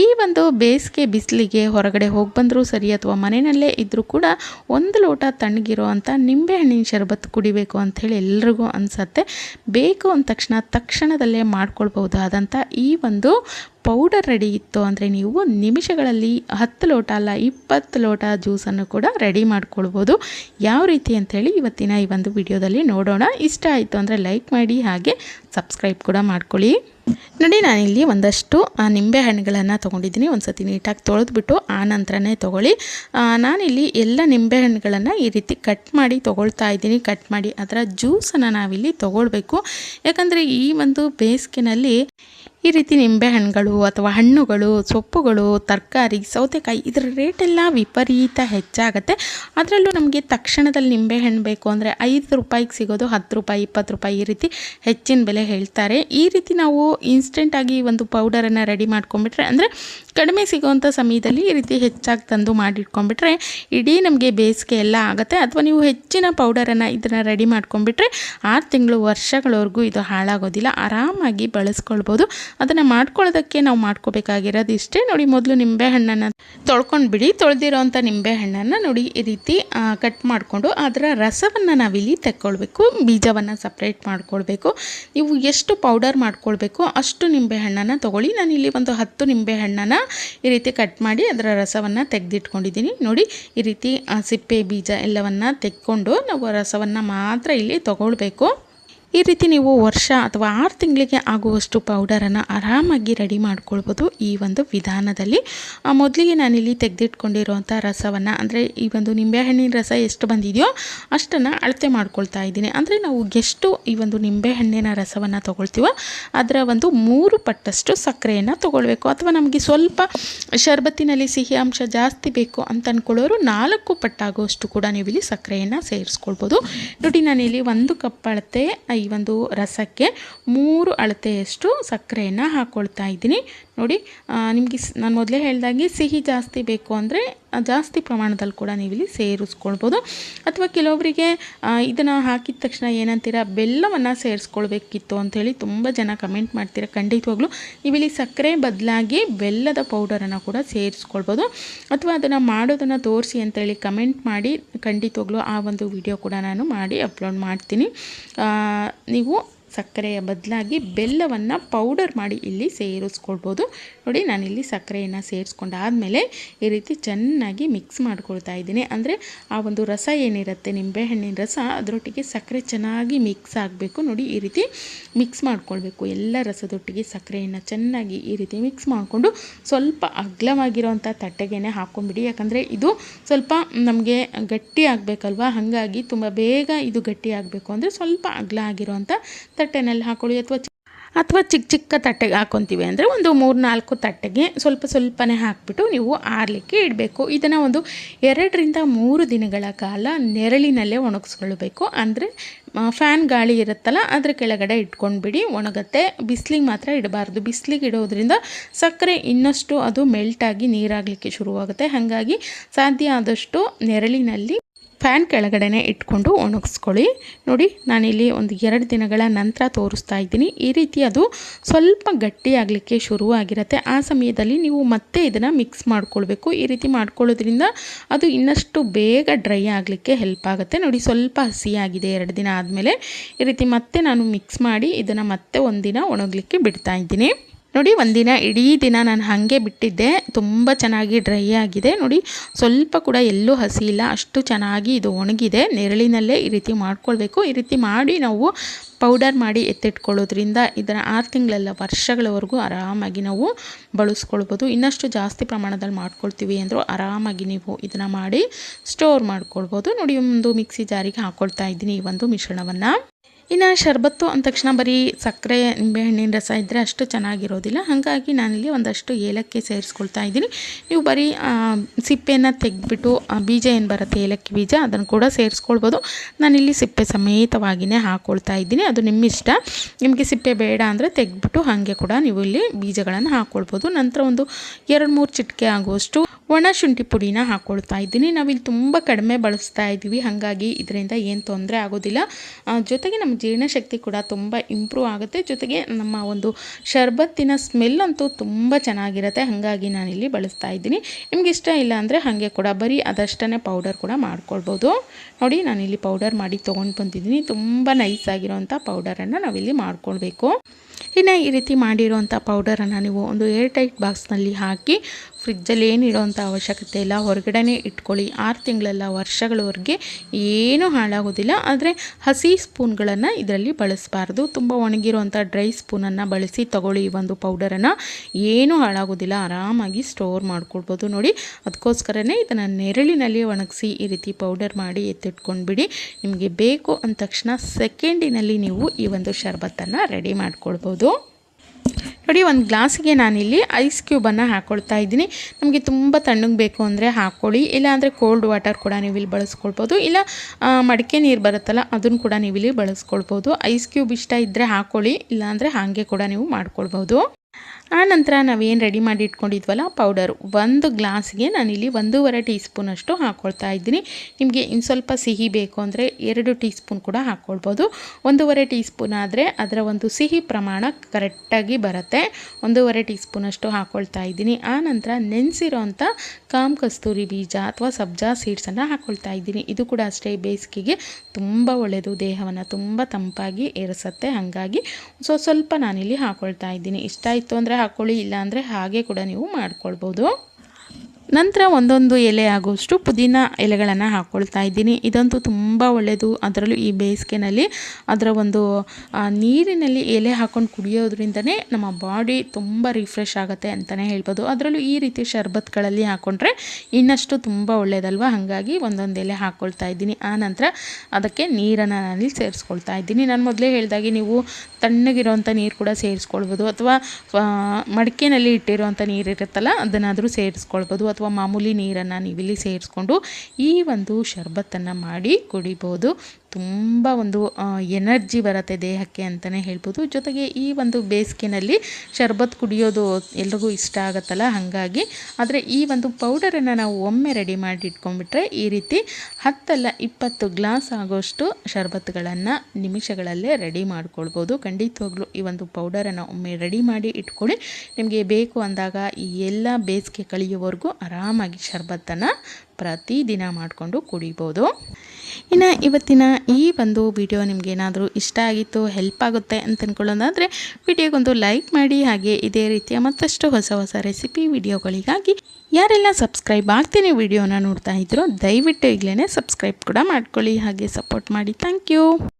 ಈ ಒಂದು ಬೇಸಿಗೆ ಬಿಸಿಲಿಗೆ ಹೊರಗಡೆ ಹೋಗಿ ಬಂದರೂ ಸರಿ ಅಥವಾ ಮನೆಯಲ್ಲೇ ಇದ್ದರೂ ಕೂಡ ಒಂದು ಲೋಟ ತಣ್ಣಗಿರೋ ಅಂಥ ನಿಂಬೆಹಣ್ಣಿನ ಶರಬತ್ತು ಕುಡಿಬೇಕು ಅಂಥೇಳಿ ಎಲ್ರಿಗೂ ಅನಿಸತ್ತೆ. ಬೇಕು ಅಂದ ತಕ್ಷಣ ತಕ್ಷಣದಲ್ಲೇ ಮಾಡ್ಕೊಳ್ಬಹುದಾದಂಥ ಈ ಒಂದು ಪೌಡರ್ ರೆಡಿ ಇತ್ತು ಅಂದರೆ ನೀವು ನಿಮಿಷಗಳಲ್ಲಿ ಹತ್ತು ಲೋಟ ಅಲ್ಲ ಇಪ್ಪತ್ತು ಲೋಟ ಜ್ಯೂಸನ್ನು ಕೂಡ ರೆಡಿ ಮಾಡ್ಕೊಳ್ಬೋದು. ಯಾವ ರೀತಿ ಅಂಥೇಳಿ ಇವತ್ತಿನ ಈ ಒಂದು ವಿಡಿಯೋದಲ್ಲಿ ನೋಡೋಣ. ಇಷ್ಟ ಆಯಿತು ಅಂದರೆ ಲೈಕ್ ಮಾಡಿ ಹಾಗೆ ಸಬ್ಸ್ಕ್ರೈಬ್ ಕೂಡ ಮಾಡ್ಕೊಳ್ಳಿ. ನೋಡಿ, ನಾನಿಲ್ಲಿ ಒಂದಷ್ಟು ನಿಂಬೆ ಹಣ್ಣುಗಳನ್ನು ತೊಗೊಂಡಿದ್ದೀನಿ. ಒಂದು ಸತಿ ನೀಟಾಗಿ ತೊಳೆದ್ಬಿಟ್ಟು ಆ ನಂತರನೇ ತೊಗೊಳ್ಳಿ. ನಾನಿಲ್ಲಿ ಎಲ್ಲ ನಿಂಬೆ ಹಣ್ಣುಗಳನ್ನು ಈ ರೀತಿ ಕಟ್ ಮಾಡಿ ತೊಗೊಳ್ತಾ ಇದ್ದೀನಿ. ಕಟ್ ಮಾಡಿ, ಅದರ ಜ್ಯೂಸನ್ನು ನಾವಿಲ್ಲಿ ತೊಗೊಳ್ಬೇಕು. ಯಾಕಂದರೆ ಈ ಒಂದು ಬೇಸಿಗೆನಲ್ಲಿ ಈ ರೀತಿ ನಿಂಬೆ ಹಣ್ಣುಗಳು ಅಥವಾ ಹಣ್ಣುಗಳು, ಸೊಪ್ಪುಗಳು, ತರಕಾರಿ, ಸೌತೆಕಾಯಿ ಇದರ ರೇಟೆಲ್ಲ ವಿಪರೀತ ಹೆಚ್ಚಾಗುತ್ತೆ. ಅದರಲ್ಲೂ ನಮಗೆ ತಕ್ಷಣದಲ್ಲಿ ನಿಂಬೆ ಹಣ್ಣು ಬೇಕು ಅಂದರೆ ಐದು ರೂಪಾಯಿಗೆ ಸಿಗೋದು, ಹತ್ತು ರೂಪಾಯಿ, ಇಪ್ಪತ್ತು ರೂಪಾಯಿ ಈ ರೀತಿ ಹೆಚ್ಚಿನ ಬೆಲೆ ಹೇಳ್ತಾರೆ. ಈ ರೀತಿ ನಾವು ಇನ್ಸ್ಟೆಂಟಾಗಿ ಒಂದು ಪೌಡರನ್ನು ರೆಡಿ ಮಾಡ್ಕೊಂಬಿಟ್ರೆ ಅಂದರೆ ಕಡಿಮೆ ಸಿಗೋವಂಥ ಸಮಯದಲ್ಲಿ ಈ ರೀತಿ ಹೆಚ್ಚಾಗಿ ತಂದು ಮಾಡಿಟ್ಕೊಂಡ್ಬಿಟ್ರೆ ಇಡೀ ನಮಗೆ ಬೇಸಿಗೆ ಎಲ್ಲ ಆಗುತ್ತೆ. ಅಥವಾ ನೀವು ಹೆಚ್ಚಿನ ಪೌಡರನ್ನು ಇದನ್ನು ರೆಡಿ ಮಾಡ್ಕೊಂಡ್ಬಿಟ್ರೆ ಆರು ತಿಂಗಳು ವರ್ಷಗಳವರೆಗೂ ಇದು ಹಾಳಾಗೋದಿಲ್ಲ. ಆರಾಮಾಗಿ ಬಳಸ್ಕೊಳ್ಬೋದು. ಅದನ್ನು ಮಾಡ್ಕೊಳ್ಳೋದಕ್ಕೆ ನಾವು ಮಾಡ್ಕೋಬೇಕಾಗಿರೋದು ಇಷ್ಟೇ. ನೋಡಿ, ಮೊದಲು ನಿಂಬೆ ಹಣ್ಣನ್ನು ತೊಳ್ಕೊಂಡು ಬಿಡಿ. ತೊಳೆದಿರೋವಂಥ ನಿಂಬೆ ಹಣ್ಣನ್ನು ನೋಡಿ ಈ ರೀತಿ ಕಟ್ ಮಾಡಿಕೊಂಡು ಅದರ ರಸವನ್ನು ನಾವಿಲ್ಲಿ ತೆಕ್ಕೊಳ್ಬೇಕು. ಬೀಜವನ್ನು ಸಪ್ರೇಟ್ ಮಾಡ್ಕೊಳ್ಬೇಕು. ನೀವು ಎಷ್ಟು ಪೌಡರ್ ಮಾಡ್ಕೊಳ್ಬೇಕು ಅಷ್ಟು ನಿಂಬೆ ಹಣ್ಣನ್ನು ತೊಗೊಳ್ಳಿ. ನಾನಿಲ್ಲಿ ಒಂದು ಹತ್ತು ನಿಂಬೆ ಹಣ್ಣನ್ನು ಈ ರೀತಿ ಕಟ್ ಮಾಡಿ ಅದರ ರಸವನ್ನು ತೆಗೆದಿಟ್ಕೊಂಡಿದ್ದೀನಿ. ನೋಡಿ, ಈ ರೀತಿ ಸಿಪ್ಪೆ ಬೀಜ ಎಲ್ಲವನ್ನು ತೆಕ್ಕೊಂಡು ನಾವು ರಸವನ್ನು ಮಾತ್ರ ಇಲ್ಲಿ ತಗೊಳ್ಬೇಕು. ಈ ರೀತಿ ನೀವು ವರ್ಷ ಅಥವಾ ಆರು ತಿಂಗಳಿಗೆ ಆಗುವಷ್ಟು ಪೌಡರನ್ನು ಆರಾಮಾಗಿ ರೆಡಿ ಮಾಡ್ಕೊಳ್ಬೋದು ಈ ಒಂದು ವಿಧಾನದಲ್ಲಿ. ಮೊದಲಿಗೆ ನಾನಿಲ್ಲಿ ತೆಗೆದಿಟ್ಕೊಂಡಿರುವಂಥ ರಸವನ್ನು, ಅಂದರೆ ಈ ಒಂದು ನಿಂಬೆಹಣ್ಣಿನ ರಸ ಎಷ್ಟು ಬಂದಿದೆಯೋ ಅಷ್ಟನ್ನು ಅಳತೆ ಮಾಡ್ಕೊಳ್ತಾ ಇದ್ದೀನಿ. ಅಂದರೆ ನಾವು ಎಷ್ಟು ಈ ಒಂದು ನಿಂಬೆಹಣ್ಣಿನ ರಸವನ್ನು ತೊಗೊಳ್ತೀವೋ ಅದರ ಒಂದು ಮೂರು ಪಟ್ಟಷ್ಟು ಸಕ್ಕರೆಯನ್ನು ತೊಗೊಳ್ಬೇಕು. ಅಥವಾ ನಮಗೆ ಸ್ವಲ್ಪ ಶರ್ಬತ್ತಿನಲ್ಲಿ ಸಿಹಿ ಅಂಶ ಜಾಸ್ತಿ ಬೇಕು ಅಂತ ಅಂದ್ಕೊಳ್ಳೋರು ನಾಲ್ಕು ಪಟ್ಟಾಗುವಷ್ಟು ಕೂಡ ನೀವು ಇಲ್ಲಿ ಸಕ್ಕರೆಯನ್ನು ಸೇರಿಸ್ಕೊಳ್ಬೋದು. ನೋಡಿ, ನಾನಿಲ್ಲಿ ಒಂದು ಕಪ್ ಅಳತೆ ಈ ಒಂದು ರಸಕ್ಕೆ ಮೂರು ಅಳತೆಯಷ್ಟು ಸಕ್ಕರೆಯನ್ನು ಹಾಕ್ಕೊಳ್ತಾ ಇದ್ದೀನಿ. ನೋಡಿ ನಿಮಗೆ ನಾನು ಮೊದಲೇ ಹೇಳ್ದಾಗೆ ಸಿಹಿ ಜಾಸ್ತಿ ಬೇಕು ಅಂದರೆ ಜಾಸ್ತಿ ಪ್ರಮಾಣದಲ್ಲಿ ಕೂಡ ನೀವಿಲ್ಲಿ ಸೇರಿಸ್ಕೊಳ್ಬೋದು. ಅಥವಾ ಕೆಲವೊಬ್ಬರಿಗೆ ಇದನ್ನು ಹಾಕಿದ ತಕ್ಷಣ ಏನಂತೀರ, ಬೆಲ್ಲವನ್ನು ಸೇರಿಸ್ಕೊಳ್ಬೇಕಿತ್ತು ಅಂಥೇಳಿ ತುಂಬ ಜನ ಕಮೆಂಟ್ ಮಾಡ್ತೀರ ಖಂಡಿತವಾಗ್ಲೂ. ನೀವಿಲ್ಲಿ ಸಕ್ಕರೆ ಬದಲಾಗಿ ಬೆಲ್ಲದ ಪೌಡರನ್ನು ಕೂಡ ಸೇರಿಸ್ಕೊಳ್ಬೋದು. ಅಥವಾ ಅದನ್ನು ಮಾಡೋದನ್ನು ತೋರಿಸಿ ಅಂತೇಳಿ ಕಮೆಂಟ್ ಮಾಡಿ ಖಂಡಿತವಾಗ್ಲೂ ಆ ಒಂದು ವಿಡಿಯೋ ಕೂಡ ನಾನು ಮಾಡಿ ಅಪ್ಲೋಡ್ ಮಾಡ್ತೀನಿ. ನೀವು ಸಕ್ಕರೆಯ ಬದಲಾಗಿ ಬೆಲ್ಲವನ್ನು ಪೌಡರ್ ಮಾಡಿ ಇಲ್ಲಿ ಸೇರಿಸ್ಕೊಳ್ಬೋದು. ನೋಡಿ, ನಾನಿಲ್ಲಿ ಸಕ್ಕರೆಯನ್ನು ಸೇರಿಸ್ಕೊಂಡಾದಮೇಲೆ ಈ ರೀತಿ ಚೆನ್ನಾಗಿ ಮಿಕ್ಸ್ ಮಾಡ್ಕೊಳ್ತಾ ಇದ್ದೀನಿ. ಅಂದರೆ ಆ ಒಂದು ರಸ ಏನಿರುತ್ತೆ, ನಿಂಬೆಹಣ್ಣಿನ ರಸ, ಅದರೊಟ್ಟಿಗೆ ಸಕ್ಕರೆ ಚೆನ್ನಾಗಿ ಮಿಕ್ಸ್ ಆಗಬೇಕು. ನೋಡಿ, ಈ ರೀತಿ ಮಿಕ್ಸ್ ಮಾಡ್ಕೊಳ್ಬೇಕು. ಎಲ್ಲ ರಸದೊಟ್ಟಿಗೆ ಸಕ್ಕರೆಯನ್ನು ಚೆನ್ನಾಗಿ ಈ ರೀತಿ ಮಿಕ್ಸ್ ಮಾಡಿಕೊಂಡು ಸ್ವಲ್ಪ ಅಗ್ಲವಾಗಿರೋವಂಥ ತಟ್ಟೆಗೆ ಹಾಕ್ಕೊಂಬಿಡಿ ಯಾಕಂದರೆ ಇದು ಸ್ವಲ್ಪ ನಮಗೆ ಗಟ್ಟಿ ಆಗಬೇಕಲ್ವಾ? ಹಾಗಾಗಿ ತುಂಬ ಬೇಗ ಇದು ಗಟ್ಟಿ ಆಗಬೇಕು. ಅಂದರೆ ಸ್ವಲ್ಪ ಅಗ್ಲ ಆಗಿರೋವಂಥ ತಟ್ಟೆನಲ್ಲಿ ಹಾಕೊಳ್ಳಿ ಅಥವಾ ಅಥವಾ ಚಿಕ್ಕ ಚಿಕ್ಕ ತಟ್ಟೆಗೆ ಹಾಕೊತೀವಿ ಅಂದರೆ ಒಂದು ಮೂರು ನಾಲ್ಕು ತಟ್ಟೆಗೆ ಸ್ವಲ್ಪ ಸ್ವಲ್ಪನೇ ಹಾಕಿಬಿಟ್ಟು ನೀವು ಆರಲಿಕ್ಕೆ ಇಡಬೇಕು. ಇದನ್ನು ಒಂದು ಎರಡರಿಂದ ಮೂರು ದಿನಗಳ ಕಾಲ ನೆರಳಿನಲ್ಲೇ ಒಣಗಿಸ್ಕೊಳ್ಬೇಕು. ಅಂದರೆ ಫ್ಯಾನ್ ಗಾಳಿ ಇರುತ್ತಲ್ಲ, ಅದ್ರ ಕೆಳಗಡೆ ಇಟ್ಕೊಂಡ್ಬಿಡಿ. ಒಣಗತ್ತೆ. ಬಿಸಿಲಿಗೆ ಮಾತ್ರ ಇಡಬಾರ್ದು. ಬಿಸಿಲಿಗೆ ಇಡೋದ್ರಿಂದ ಸಕ್ಕರೆ ಇನ್ನಷ್ಟು ಅದು ಮೆಲ್ಟಾಗಿ ನೀರಾಗಲಿಕ್ಕೆ ಶುರುವಾಗುತ್ತೆ. ಹಾಗಾಗಿ ಸಾಧ್ಯ ಆದಷ್ಟು ನೆರಳಿನಲ್ಲಿ ಫ್ಯಾನ್ ಕೆಳಗಡೆನೆ ಇಟ್ಕೊಂಡು ಒಣಗಿಸ್ಕೊಳ್ಳಿ. ನೋಡಿ, ನಾನಿಲ್ಲಿ ಒಂದು ಎರಡು ದಿನಗಳ ನಂತರ ತೋರಿಸ್ತಾ ಇದ್ದೀನಿ. ಈ ರೀತಿ ಅದು ಸ್ವಲ್ಪ ಗಟ್ಟಿಯಾಗಲಿಕ್ಕೆ ಶುರುವಾಗಿರುತ್ತೆ. ಆ ಸಮಯದಲ್ಲಿ ನೀವು ಮತ್ತೆ ಇದನ್ನು ಮಿಕ್ಸ್ ಮಾಡ್ಕೊಳ್ಬೇಕು. ಈ ರೀತಿ ಮಾಡ್ಕೊಳ್ಳೋದ್ರಿಂದ ಅದು ಇನ್ನಷ್ಟು ಬೇಗ ಡ್ರೈ ಆಗಲಿಕ್ಕೆ ಹೆಲ್ಪ್ ಆಗುತ್ತೆ. ನೋಡಿ, ಸ್ವಲ್ಪ ಹಸಿಯಾಗಿದೆ ಎರಡು ದಿನ ಆದಮೇಲೆ. ಈ ರೀತಿ ಮತ್ತೆ ನಾನು ಮಿಕ್ಸ್ ಮಾಡಿ ಇದನ್ನು ಮತ್ತೆ ಒಂದಿನ ಒಣಗಲಿಕ್ಕೆ ಬಿಡ್ತಾ ಇದ್ದೀನಿ. ನೋಡಿ, ಒಂದಿನ ಇಡೀ ದಿನ ನಾನು ಹಾಗೆ ಬಿಟ್ಟಿದ್ದೆ. ತುಂಬ ಚೆನ್ನಾಗಿ ಡ್ರೈ ಆಗಿದೆ. ನೋಡಿ, ಸ್ವಲ್ಪ ಕೂಡ ಎಲ್ಲೂ ಹಸಿ ಇಲ್ಲ ಅಷ್ಟು ಚೆನ್ನಾಗಿ ಇದು ಒಣಗಿದೆ. ನೆರಳಿನಲ್ಲೇ ಈ ರೀತಿ ಮಾಡ್ಕೊಳ್ಬೇಕು. ಈ ರೀತಿ ಮಾಡಿ ನಾವು ಪೌಡರ್ ಮಾಡಿ ಎತ್ತಿಟ್ಕೊಳ್ಳೋದ್ರಿಂದ ಇದರ ಆರು ತಿಂಗಳೆಲ್ಲ, ವರ್ಷಗಳವರೆಗೂ ಆರಾಮಾಗಿ ನಾವು ಬಳಸ್ಕೊಳ್ಬೋದು. ಇನ್ನಷ್ಟು ಜಾಸ್ತಿ ಪ್ರಮಾಣದಲ್ಲಿ ಮಾಡ್ಕೊಳ್ತೀವಿ ಅಂದರೂ ಆರಾಮಾಗಿ ನೀವು ಇದನ್ನು ಮಾಡಿ ಸ್ಟೋರ್ ಮಾಡ್ಕೊಳ್ಬೋದು. ನೋಡಿ, ಒಂದು ಮಿಕ್ಸಿ ಜಾರಿಗೆ ಹಾಕ್ಕೊಳ್ತಾ ಇದ್ದೀನಿ ಈ ಒಂದು ಮಿಶ್ರಣವನ್ನು. ಇನ್ನು ಶರಬತ್ತು ಅಂದ ತಕ್ಷಣ ಬರೀ ಸಕ್ಕರೆ, ನಿಂಬೆಹಣ್ಣಿನ ರಸ ಇದ್ದರೆ ಅಷ್ಟು ಚೆನ್ನಾಗಿರೋದಿಲ್ಲ. ಹಾಗಾಗಿ ನಾನಿಲ್ಲಿ ಒಂದಷ್ಟು ಏಲಕ್ಕಿ ಸೇರಿಸ್ಕೊಳ್ತಾ ಇದ್ದೀನಿ. ನೀವು ಬರೀ ಸಿಪ್ಪೆಯನ್ನು ತೆಗೆದ್ಬಿಟ್ಟು ಬೀಜ ಏನು ಬರುತ್ತೆ, ಏಲಕ್ಕಿ ಬೀಜ, ಅದನ್ನು ಕೂಡ ಸೇರಿಸ್ಕೊಳ್ಬೋದು. ನಾನಿಲ್ಲಿ ಸಿಪ್ಪೆ ಸಮೇತವಾಗಿಯೇ ಹಾಕ್ಕೊಳ್ತಾ ಇದ್ದೀನಿ. ಅದು ನಿಮ್ಮ ಇಷ್ಟ. ನಿಮಗೆ ಸಿಪ್ಪೆ ಬೇಡ ಅಂದರೆ ತೆಗೆದ್ಬಿಟ್ಟು ಹಾಗೆ ಕೂಡ ನೀವು ಇಲ್ಲಿ ಬೀಜಗಳನ್ನು ಹಾಕ್ಕೊಳ್ಬೋದು ನಂತರ ಒಂದು ಎರಡು ಮೂರು ಚಿಟಿಕೆ ಆಗುವಷ್ಟು ಒಣ ಶುಂಠಿ ಪುಡಿನ ಹಾಕ್ಕೊಳ್ತಾ ಇದ್ದೀನಿ. ನಾವಿಲ್ಲಿ ತುಂಬ ಕಡಿಮೆ ಬಳಸ್ತಾ ಇದ್ದೀವಿ. ಹಾಗಾಗಿ ಇದರಿಂದ ಏನು ತೊಂದರೆ ಆಗೋದಿಲ್ಲ. ಜೊತೆಗೆ ನಮ್ಮ ಜೀರ್ಣಶಕ್ತಿ ಕೂಡ ತುಂಬ ಇಂಪ್ರೂವ್ ಆಗುತ್ತೆ. ಜೊತೆಗೆ ನಮ್ಮ ಒಂದು ಶರ್ಬತ್ತಿನ ಸ್ಮೆಲ್ ಅಂತೂ ತುಂಬ ಚೆನ್ನಾಗಿರುತ್ತೆ. ಹಾಗಾಗಿ ನಾನಿಲ್ಲಿ ಬಳಸ್ತಾ ಇದ್ದೀನಿ. ನಿಮ್ಗೆ ಇಷ್ಟ ಇಲ್ಲ ಅಂದರೆ ಹಾಗೆ ಕೂಡ ಬರೀ ಅದಷ್ಟೇ ಪೌಡರ್ ಕೂಡ ಮಾಡ್ಕೊಳ್ಬೋದು. ನೋಡಿ, ನಾನಿಲ್ಲಿ ಪೌಡರ್ ಮಾಡಿ ತೊಗೊಂಡು ಬಂದಿದ್ದೀನಿ. ತುಂಬ ನೈಸ್ ಆಗಿರೋಂಥ ಪೌಡರನ್ನು ನಾವಿಲ್ಲಿ ಮಾಡ್ಕೊಳ್ಬೇಕು. ಇನ್ನು ಈ ರೀತಿ ಮಾಡಿರೋಂಥ ಪೌಡರನ್ನು ನೀವು ಒಂದು ಏರ್ ಟೈಟ್ ಬಾಕ್ಸ್ನಲ್ಲಿ ಹಾಕಿ ಫ್ರಿಜ್ಜಲ್ಲಿ ಏನು ಇಡೋವಂಥ ಅವಶ್ಯಕತೆ ಇಲ್ಲ. ಹೊರಗಡೆನೇ ಇಟ್ಕೊಳ್ಳಿ. ಆರು ತಿಂಗಳೆಲ್ಲ, ವರ್ಷಗಳವರೆಗೆ ಏನೂ ಹಾಳಾಗೋದಿಲ್ಲ. ಆದರೆ ಹಸಿ ಸ್ಪೂನ್ಗಳನ್ನು ಇದರಲ್ಲಿ ಬಳಸಬಾರ್ದು. ತುಂಬ ಒಣಗಿರುವಂಥ ಡ್ರೈ ಸ್ಪೂನನ್ನು ಬಳಸಿ ತಗೊಳ್ಳಿ. ಈ ಒಂದು ಪೌಡರನ್ನು ಏನೂ ಹಾಳಾಗೋದಿಲ್ಲ. ಆರಾಮಾಗಿ ಸ್ಟೋರ್ ಮಾಡ್ಕೊಳ್ಬೋದು. ನೋಡಿ ಅದಕ್ಕೋಸ್ಕರನೇ ಇದನ್ನು ನೆರಳಿನಲ್ಲಿ ಒಣಗಿಸಿ ಈ ರೀತಿ ಪೌಡರ್ ಮಾಡಿ ಎತ್ತಿಟ್ಕೊಂಡ್ಬಿಡಿ. ನಿಮಗೆ ಬೇಕು ಅಂದ ತಕ್ಷಣ ಸೆಕೆಂಡಿನಲ್ಲಿ ನೀವು ಈ ಒಂದು ಶರ್ಬತ್ತನ್ನು ರೆಡಿ ಮಾಡ್ಕೊಳ್ಬೋದು. ನೋಡಿ, ಒಂದು ಗ್ಲಾಸಿಗೆ ನಾನಿಲ್ಲಿ ಐಸ್ ಕ್ಯೂಬನ್ನು ಹಾಕ್ಕೊಳ್ತಾ ಇದ್ದೀನಿ. ನಮಗೆ ತುಂಬ ತಣ್ಣಗೆ ಬೇಕು ಅಂದರೆ ಹಾಕ್ಕೊಳ್ಳಿ. ಇಲ್ಲಾಂದರೆ ಕೋಲ್ಡ್ ವಾಟರ್ ಕೂಡ ನೀವು ಇಲ್ಲಿ ಬಳಸ್ಕೊಳ್ಬೋದು. ಇಲ್ಲ ಮಡಿಕೆ ನೀರು ಬರುತ್ತಲ್ಲ ಅದನ್ನು ಕೂಡ ನೀವು ಇಲ್ಲಿ ಬಳಸ್ಕೊಳ್ಬೋದು. ಐಸ್ ಕ್ಯೂಬ್ ಇಷ್ಟ ಇದ್ದರೆ ಹಾಕ್ಕೊಳ್ಳಿ. ಇಲ್ಲಾಂದರೆ ಹಾಗೆ ಕೂಡ ನೀವು ಮಾಡ್ಕೊಳ್ಬೋದು. ಆ ನಂತರ ನಾವೇನು ರೆಡಿ ಮಾಡಿ ಇಟ್ಕೊಂಡಿದ್ವಲ್ಲ ಪೌಡರ್ ಒಂದು ಗ್ಲಾಸ್ಗೆ ನಾನಿಲ್ಲಿ ಒಂದೂವರೆ ಟೀ ಸ್ಪೂನಷ್ಟು ಹಾಕ್ಕೊಳ್ತಾ ಇದ್ದೀನಿ. ನಿಮಗೆ ಇನ್ನು ಸ್ವಲ್ಪ ಸಿಹಿ ಬೇಕು ಅಂದರೆ ಎರಡು ಟೀ ಸ್ಪೂನ್ ಕೂಡ ಹಾಕ್ಕೊಳ್ಬೋದು ಒಂದೂವರೆ ಟೀ ಸ್ಪೂನ್ ಆದರೆ ಅದರ ಒಂದು ಸಿಹಿ ಪ್ರಮಾಣ ಕರೆಕ್ಟಾಗಿ ಬರುತ್ತೆ. ಒಂದೂವರೆ ಟೀ ಸ್ಪೂನಷ್ಟು ಹಾಕ್ಕೊಳ್ತಾ ಇದ್ದೀನಿ. ಆ ನಂತರ ನೆನೆಸಿರೋಂಥ ಕಾಮ್ ಕಸ್ತೂರಿ ಬೀಜ ಅಥವಾ ಸಬ್ಜಾ ಸೀಡ್ಸನ್ನು ಹಾಕ್ಕೊಳ್ತಾ ಇದ್ದೀನಿ. ಇದು ಕೂಡ ಅಷ್ಟೇ ಬೇಸಿಗೆಗೆ ತುಂಬ ಒಳ್ಳೆಯದು. ದೇಹವನ್ನು ತುಂಬ ತಂಪಾಗಿ ಏರಿಸುತ್ತೆ. ಹಾಗಾಗಿ ಸೊ ಸ್ವಲ್ಪ ನಾನಿಲ್ಲಿ ಹಾಕ್ಕೊಳ್ತಾ ಇದ್ದೀನಿ. ಇಷ್ಟ ಆಯಿತು ಅಂದರೆ ಹಾಕ್ಕೊಳ್ಳಿ ಇಲ್ಲಾಂದರೆ ಹಾಗೆ ಕೂಡ ನೀವು ಮಾಡ್ಕೊಳ್ಬೋದು. ನಂತರ ಒಂದೊಂದು ಎಲೆ ಆಗೋಷ್ಟು ಪುದೀನ ಎಲೆಗಳನ್ನು ಹಾಕ್ಕೊಳ್ತಾ ಇದ್ದೀನಿ. ಇದಂತೂ ತುಂಬ ಒಳ್ಳೆಯದು ಅದರಲ್ಲೂ ಈ ಬೇಸಿಗೆನಲ್ಲಿ ಅದರ ಒಂದು ನೀರಿನಲ್ಲಿ ಎಲೆ ಹಾಕ್ಕೊಂಡು ಕುಡಿಯೋದ್ರಿಂದನೇ ನಮ್ಮ ಬಾಡಿ ತುಂಬ ರಿಫ್ರೆಶ್ ಆಗುತ್ತೆ ಅಂತಲೇ ಹೇಳ್ಬೋದು. ಅದರಲ್ಲೂ ಈ ರೀತಿ ಶರ್ಬತ್ಗಳಲ್ಲಿ ಹಾಕ್ಕೊಂಡ್ರೆ ಇನ್ನಷ್ಟು ತುಂಬ ಒಳ್ಳೆಯದಲ್ವ ಹಾಗಾಗಿ ಒಂದೊಂದು ಎಲೆ ಹಾಕ್ಕೊಳ್ತಾ ಇದ್ದೀನಿ. ಆ ನಂತರ ಅದಕ್ಕೆ ನೀರನ್ನು ನಾನಿಲ್ಲಿ ಸೇರಿಸ್ಕೊಳ್ತಾ ಇದ್ದೀನಿ. ನಾನು ಮೊದಲೇ ಹೇಳಿದಾಗೆ ನೀವು ತಣ್ಣಗಿರೋಂಥ ನೀರು ಕೂಡ ಸೇರಿಸ್ಕೊಳ್ಬೋದು. ಅಥವಾ ಮಡಿಕೆನಲ್ಲಿ ಇಟ್ಟಿರೋವಂಥ ನೀರು ಇರುತ್ತಲ್ಲ, ಅದನ್ನಾದರೂ ಸೇರಿಸ್ಕೊಳ್ಬೋದು. ಅಥವಾ ಮಾಮೂಲಿ ನೀರನ್ನು ನೀವಿಲ್ಲಿ ಸೇರಿಸ್ಕೊಂಡು ಈ ಒಂದು ಶರ್ಬತ್ತನ್ನು ಮಾಡಿ ಕುಡಿಬೋದು. ತುಂಬ ಒಂದು ಎನರ್ಜಿ ಬರುತ್ತೆ ದೇಹಕ್ಕೆ ಅಂತಲೇ ಹೇಳ್ಬೋದು. ಜೊತೆಗೆ ಈ ಒಂದು ಬೇಸಿಗೆನಲ್ಲಿ ಶರ್ಬತ್ ಕುಡಿಯೋದು ಎಲ್ರಿಗೂ ಇಷ್ಟ ಆಗುತ್ತಲ್ಲ? ಹಾಗಾಗಿ ಆದರೆ ಈ ಒಂದು ಪೌಡರನ್ನು ನಾವು ಒಮ್ಮೆ ರೆಡಿ ಮಾಡಿ ಇಟ್ಕೊಂಡ್ಬಿಟ್ರೆ ಈ ರೀತಿ ಹತ್ತಲ್ಲ ಇಪ್ಪತ್ತು ಗ್ಲಾಸ್ ಆಗೋಷ್ಟು ಶರ್ಬತ್ಗಳನ್ನು ನಿಮಿಷಗಳಲ್ಲೇ ರೆಡಿ ಮಾಡ್ಕೊಳ್ಬೋದು. ಖಂಡಿತವಾಗ್ಲೂ ಈ ಒಂದು ಪೌಡರನ್ನು ಒಮ್ಮೆ ರೆಡಿ ಮಾಡಿ ಇಟ್ಕೊಳ್ಳಿ. ನಿಮಗೆ ಬೇಕು ಅಂದಾಗ ಈ ಎಲ್ಲ ಬೇಸಿಗೆ ಕಳೆಯುವವರೆಗೂ ಆರಾಮಾಗಿ ಶರ್ಬತ್ತನ್ನು ಪ್ರತಿದಿನ ಮಾಡಿಕೊಂಡು ಕುಡಿಬೋದು. ಇನ್ನು ಇವತ್ತಿನ ಈ ಒಂದು ವಿಡಿಯೋ ನಿಮಗೇನಾದರೂ ಇಷ್ಟ ಆಗಿತ್ತು ಹೆಲ್ಪ್ ಆಗುತ್ತೆ ಅಂತ ಅಂದ್ಕೊಳ್ಳೋದಾದರೆ ವಿಡಿಯೋಗೊಂದು ಲೈಕ್ ಮಾಡಿ, ಹಾಗೆ ಇದೇ ರೀತಿಯ ಮತ್ತಷ್ಟು ಹೊಸ ಹೊಸ ರೆಸಿಪಿ ವಿಡಿಯೋಗಳಿಗಾಗಿ ಯಾರೆಲ್ಲ ಸಬ್ಸ್ಕ್ರೈಬ್ ಆಗ್ತೀನಿ ವಿಡಿಯೋನ ನೋಡ್ತಾ ಇದ್ರೋ ದಯವಿಟ್ಟು ಈಗಲೇ ಸಬ್ಸ್ಕ್ರೈಬ್ ಕೂಡ ಮಾಡ್ಕೊಳ್ಳಿ, ಹಾಗೆ ಸಪೋರ್ಟ್ ಮಾಡಿ. Thank you